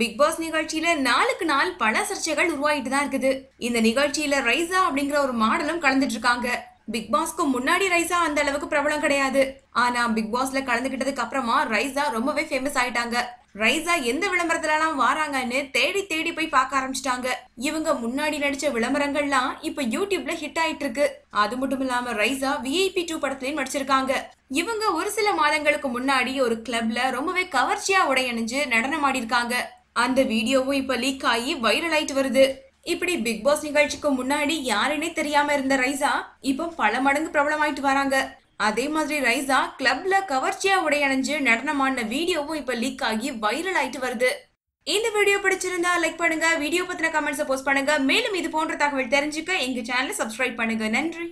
Big pass நிகழ்ச்சியில நாளுக்கு நாள் பல சர்ச்சைகள் உருவாயிட்டு தான் இருக்குது. இந்த நிகழ்ச்சியில ரைசா அப்படிங்கிற ஒரு மாடலும் கலந்துட்டு இருக்காங்க. பிக் பாஸ்க்கு முன்னாடி ரைசா அந்த அளவுக்கு பிரபலம் கிடையாது. ஆனா பிக் பாஸ்ல கலந்துகிட்டதுக்கு அப்புறமா ரைசா ரொம்பவே ஃபேமஸ் ஆயிட்டாங்க. ரைசா எந்த விளம்பரத்துலலாம் வாராங்கன்னு தேடி தேடி போய் பார்க்க ஆரம்பிச்சிட்டாங்க. இவங்க முன்னாடி நடிச்ச விளம்பரங்கள்லாம் இப்ப யூடியூப்ல ஹிட் ஆயிட்டு இருக்கு. அது மட்டும் இல்லாம ரைசா விஐபி டூ படத்துலயும் நடிச்சிருக்காங்க. இவங்க ஒரு சில மாதங்களுக்கு முன்னாடி ஒரு கிளப்ல ரொம்பவே கவர்ச்சியா உடையணிஞ்சு நடனம் ஆடி இருக்காங்க அந்த வீடியோவும் இப்ப லீக் ஆகி வைரல் ஆயிட்டு வருது. இப்படி பிக் பாஸ் நிகழ்ச்சிக்கு முன்னாடி யாருன்னே தெரியாம இருந்த ரைசா இப்போ பல மடங்கு பிரபலமாயிட்டு வராங்க. அதே மாதிரி ரைசா கிளப்ல கவர்ச்சியா உடையணிஞ்சு நடனமான வீடியோவும் இப்ப லீக் ஆகி வைரல் ஆயிட்டு வருது. இந்த வீடியோ பிடிச்சிருந்தா லைக் பண்ணுங்க வீடியோ பத்தின கமெண்ட்ஸ் போஸ்ட் பண்ணுங்க. மேலும் இது போன்ற தகவல் தெரிஞ்சுக்க எங்க சேனலை சப்ஸ்கிரைப் பண்ணுங்க. நன்றி.